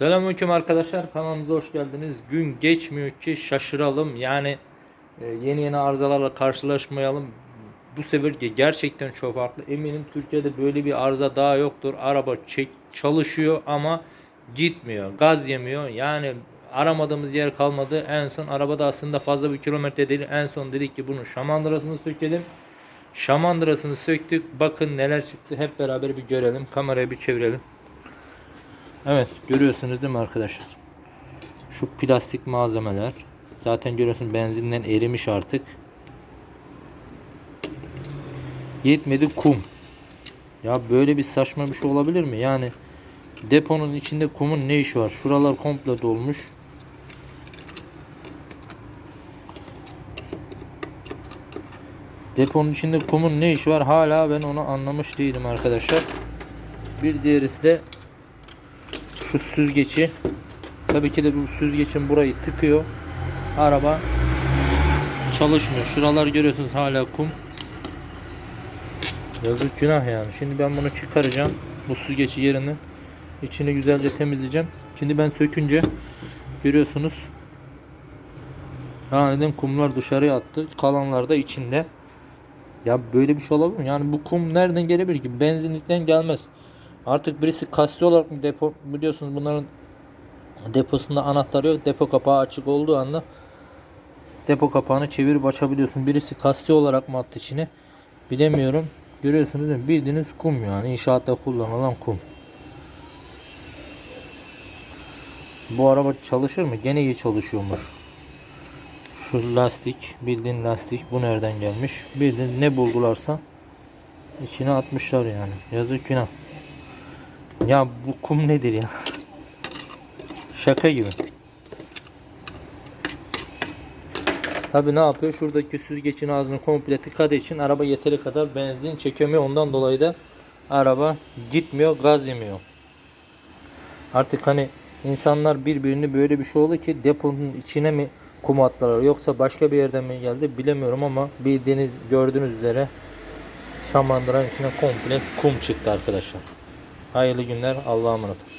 Selamünaleyküm arkadaşlar kanalımıza hoş geldiniz. Gün geçmiyor ki şaşıralım yani e, yeni yeni arızalarla karşılaşmayalım. Bu sefer ge- gerçekten çok farklı. Eminim Türkiye'de böyle bir arıza daha yoktur. Araba çek çalışıyor ama gitmiyor. Gaz yemiyor. Yani aramadığımız yer kalmadı. En son arabada aslında fazla bir kilometre değil. En son dedik ki bunun şamandırasını sökelim. Şamandırasını söktük. Bakın neler çıktı. Hep beraber bir görelim. Kamerayı bir çevirelim. Evet görüyorsunuz değil mi arkadaşlar? Şu plastik malzemeler. Zaten görüyorsun benzinden erimiş artık. Yetmedi kum. Ya böyle bir saçma bir şey olabilir mi? Yani deponun içinde kumun ne işi var? Şuralar komple dolmuş. Deponun içinde kumun ne işi var? Hala ben onu anlamış değilim arkadaşlar. Bir diğerisi de şu süzgeci. Tabii ki de bu süzgecin burayı tıkıyor. Araba çalışmıyor. Şuralar görüyorsunuz hala kum. Yazık günah yani. Şimdi ben bunu çıkaracağım. Bu süzgeci yerini içini güzelce temizleyeceğim. Şimdi ben sökünce görüyorsunuz. Aniden kumlar dışarıya attı? Kalanlar da içinde. Ya böyle bir şey olabilir mi? Yani bu kum nereden gelebilir ki? Benzinlikten gelmez. Artık birisi kasti olarak mı depo biliyorsunuz bunların deposunda anahtar yok. Depo kapağı açık olduğu anda depo kapağını çevirip açabiliyorsun. Birisi kasti olarak mı attı içine? Bilemiyorum. Görüyorsunuz değil mi? Bildiğiniz kum yani. inşaatta kullanılan kum. Bu araba çalışır mı? Gene iyi çalışıyormuş. Şu lastik, bildiğin lastik. Bu nereden gelmiş? Bildiğin ne buldularsa içine atmışlar yani. Yazık günah. Ya bu kum nedir ya? Şaka gibi. Tabi ne yapıyor? Şuradaki süzgecin ağzını komple tıkadığı için araba yeteri kadar benzin çekemiyor. Ondan dolayı da araba gitmiyor, gaz yemiyor. Artık hani insanlar birbirini böyle bir şey oldu ki deponun içine mi kum attılar yoksa başka bir yerden mi geldi bilemiyorum ama bildiğiniz gördüğünüz üzere Şamandıran içine komple kum çıktı arkadaşlar. Hayırlı günler. Allah'a emanet.